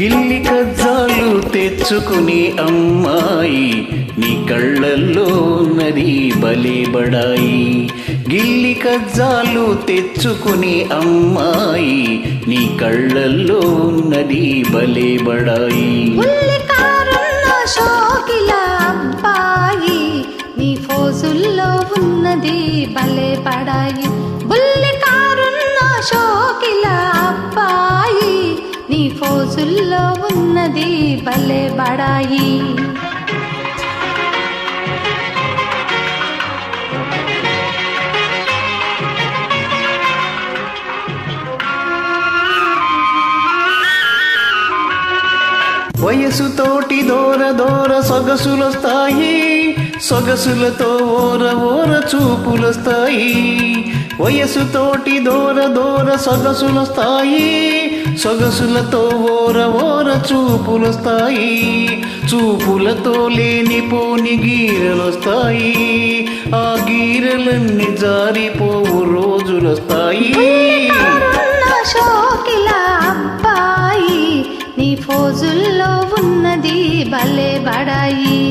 గిల్లి కజ్జాలు తెచ్చుకుని అమ్మాయి నీ కళ్ళల్లో ఉన్నది బలే బడాయి. గిల్లి కజ్జాలు తెచ్చుకుని అమ్మాయి నీ కళ్ళల్లో ఉన్నది బలే బడాయి. అబ్బాయి నీ ఫోజుల్లో ఉన్నది బలే పడాయి. నీ ఉన్నది భలే బడాయి. వయసుతోటి దూర దూర సొగసులొస్తాయి సొగసులతో ఓర ఓర చూపులొస్తాయి. వయసుతోటి దూర దూర సొగసులొస్తాయి సొగసులతో ఓర ఓర చూపులొస్తాయి చూపులతో లేనిపోని గీరలొస్తాయి ఆ గీరలన్నీ జారిపోవు రోజులొస్తాయి ఉల్లికారున్న అబ్బాయి నీ ఫోజుల్లో ఉన్నది భలే బడాయి.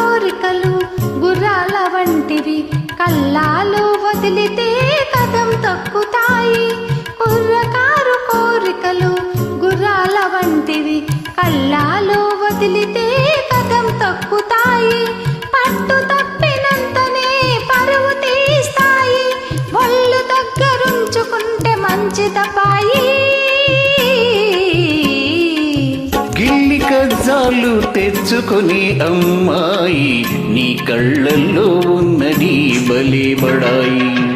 కోరికలు గుర్రాల వంటివి. కల్లాలు వదిలితే కథం తక్కుతాయి. కుర్రకారు కోరికలు గుర్రాల వంటివి. కల్లాలు వదిలితే కథం తక్కుతాయి. పట్టు తప్పినంతనే పరువు తీస్తాయి. ఒళ్ళు దగ్గరుంచుకుంటే మంచి కజ్జాలు తెచ్చుకొని అమ్మాయి నీ కళ్ళల్లో ఉన్నది బలే బడాయి.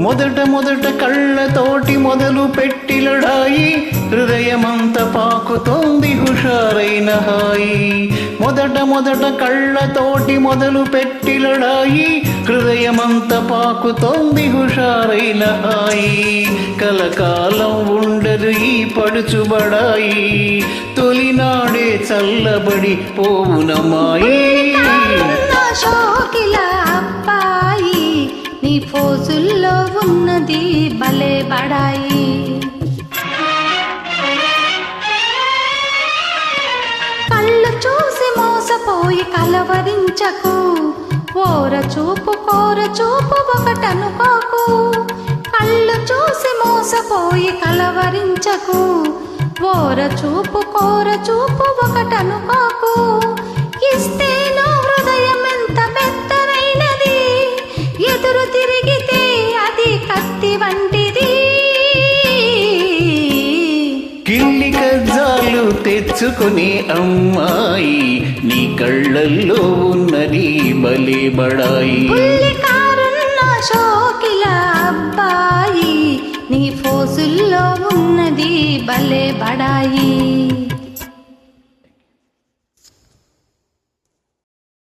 మొదట మొదట కళ్ళతోటి మొదలు పెట్టి లడాయి హృదయమంత పాకుతోంది హుషారైన హాయి. మొదట మొదట కళ్ళతోటి మొదలు పెట్టి లడాయి హృదయమంత పాకుతోంది హుషారైన హాయి. కలకాలం ఉండదు ఈ పడుచుబడాయి. తొలినాడే చల్లబడి పోవునమాయి కలవరించకు ఓర చూపు కోర చూపు ఒకటనుకోకు. కళ్ళు చూసి మోసపోయి కలవరించకు. ఓర చూపు కోర చూపు ఒకటనుకోకు. ఇస్తే దాచుకునే అమ్మాయి నీ కళ్ళల్లో ఉన్నది బలే బడాయి. అబ్బాయి నీ ఫోసుల్లో ఉన్నది బలే బడాయి.